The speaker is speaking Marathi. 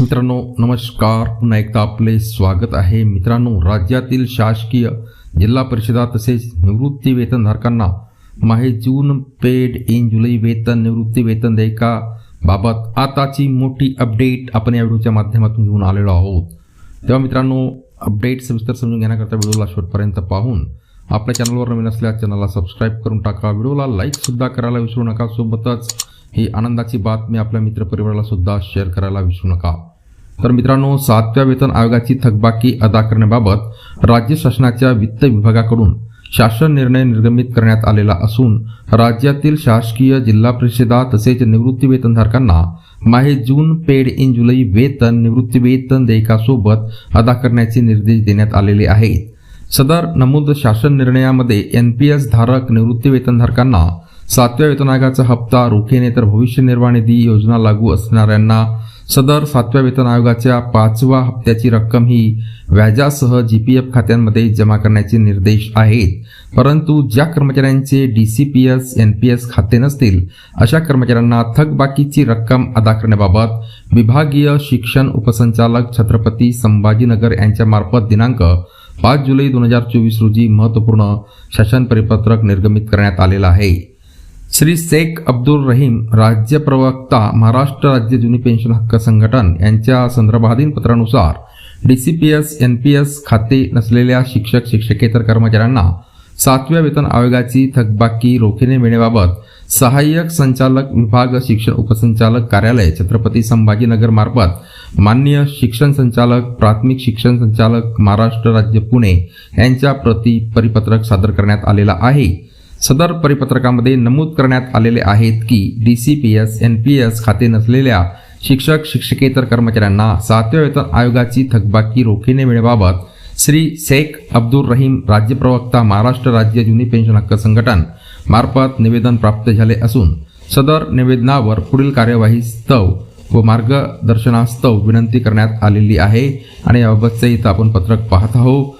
मित्रांनो नमस्कार. पुन्हा एकदा आपले स्वागत आहे. मित्रांनो राज्यातील शासकीय जिल्हा परिषदा तसेच निवृत्ती वेतनधारकांना माहे जून पेड इन जुलै वेतन निवृत्ती वेतन देयका बाबत आताची मोठी अपडेट आपण या व्हिडिओच्या माध्यमातून घेऊन आलेलो आहोत. तेव्हा मित्रांनो अपडेट सविस्तर समजून घेण्याकरता व्हिडिओला शेवटपर्यंत पाहून आपल्या चॅनलवर नवीन असल्यास चॅनलला सबस्क्राईब करून टाका. व्हिडिओला लाईकसुद्धा करायला विसरू नका. सोबतच ही आनंदाची बातमी आपल्या मित्रपरिवाराला सुद्धा शेअर करायला विसरू नका. तर मित्रांनो सातव्या वेतन आयोगाची थकबाकी अदा करण्याबाबत राज्य शासनाच्या वित्त विभागाकडून शासन निर्णय निर्गमित करण्यात आलेला असून राज्यातील शासकीय जिल्हा परिषदा तसेच निवृत्ती वेतनधारकांना माहे जून पेड इन जुलै वेतन निवृत्ती वेतन देयकासोबत अदा करण्याचे निर्देश देण्यात आलेले आहेत. सदर नमूद शासन निर्णयामध्ये एन पी एस धारक निवृत्ती वेतनधारकांना सातव्या वेतन आयोगाचा हप्ता रोखीने तर भविष्य निर्वाह निधी योजना लागू असणाऱ्यांना सदर सातव्या वेतन आयोगाच्या पाचव्या हप्त्याची रक्कम ही व्याजासह जी पी एफ खात्यांमध्ये जमा करण्याचे निर्देश आहेत. परंतु ज्या कर्मचाऱ्यांचे D C P S N P S खाते नसतील अशा कर्मचाऱ्यांना थकबाकीची रक्कम अदा करण्याबाबत विभागीय शिक्षण उपसंचालक छत्रपती संभाजीनगर यांच्या मार्फत दिनांक पाच जुलै दोन हजार चोवीस रोजी महत्त्वपूर्ण शासन परिपत्रक निर्गमित करण्यात आलेलं आहे. श्री शेख अब्दुल रहीम राज्य प्रवक्ता महाराष्ट्र राज्य जुनी पेन्शन हक्क संघटन यांच्या संदर्भाधीन पत्रानुसार D C P S N P S खाते नसलेल्या शिक्षक शिक्षकेतर कर्मचाऱ्यांना सातव्या वेतन आयोगाची थकबाकी रोखीने मिळण्याबाबत सहाय्यक संचालक विभाग शिक्षण उपसंचालक कार्यालय छत्रपती संभाजीनगर मार्फत मान्य शिक्षण संचालक प्राथमिक शिक्षण संचालक महाराष्ट्र राज्य पुणे यांच्या प्रति परिपत्रक सादर करण्यात आलेला आहे. सदर परिपत्रकामध्ये नमूद करण्यात आलेले आहेत की D C P S N P S खाते नसलेल्या शिक्षक शिक्षकेतर कर्मचाऱ्यांना सातव्या वेतन आयोगाची थकबाकी रोखीने मिळण्याबाबत श्री शेख अब्दुल रहीम राज्य प्रवक्ता महाराष्ट्र राज्य जुनी पेन्शन हक्क संघटन मार्फत निवेदन प्राप्त झाले असून सदर निवेदनावर पुढील कार्यवाही स्तव व मार्गदर्शनास्तव विनंती करण्यात आलेली आहे. आणि याबाबतचं इथं आपण पत्रक पाहत आहोत.